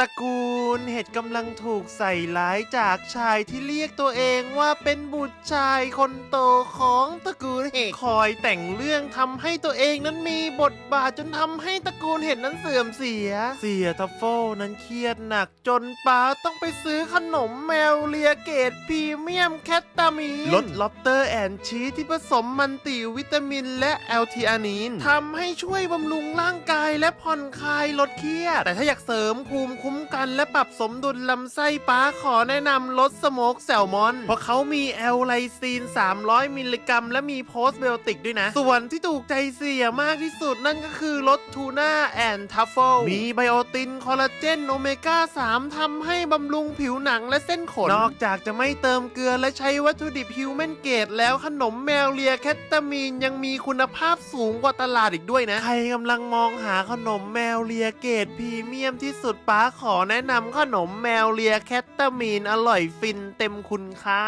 ต ระกูลเห็ดกำลังถูกใส่ร้ายจากชายที่เรียกตัวเองว่าเป็นบุตรชายคนโตของตระกูลเห็ดคอยแต่งเรื่องทำให้ตัวเองนั้นมีบทบาทจนทำให้ตระกูลเห็ดนั้นเสื่อมเสีย เสียทัฟเฟิลนั้นเครียดหนักจนป้าต้องไปซื้อขนมแมวเลียเกตพรีเมียมแคตตามีนลดล็อบเตอร์แอนชีสที่ผสมมันติวิตามินและแอลทีอานีนทำให้ช่วยบำรุงร่างกายและผ่อนคลายลดเครียด แต่ถ้าอยากเสริมภูมิคุ้มกันและปรับสมดุลลำไส้ป้าขอแนะนำลดสโมกแซลมอน เพราะเขามีแอลไลซีน 300 มิลลิกรัม และมีโพสเบลติกด้วยนะ ส่วนที่ถูกใจเสียมากที่สุดนั่นก็คือรสทูน่าแอนทัฟเฟิลมีไบโอติน คอลลาเจน โอเมก้า 3ทำให้บำรุงผิวหนังและเส้นขน นอกจากจะไม่เติมเกลือและใช้วัตถุดิบฮิวแมนเกตแล้วขนมแมวเลียแคตตามีนยังมีคุณภาพสูงกว่าตลาดอีกด้วยนะ ใครกำลังมองหาขนมแมวเลียเกตพรีเมียมที่สุดป้าขอแนะนำขนมแมวเลียแคตตามีนอร่อยฟินเต็มคุณค่า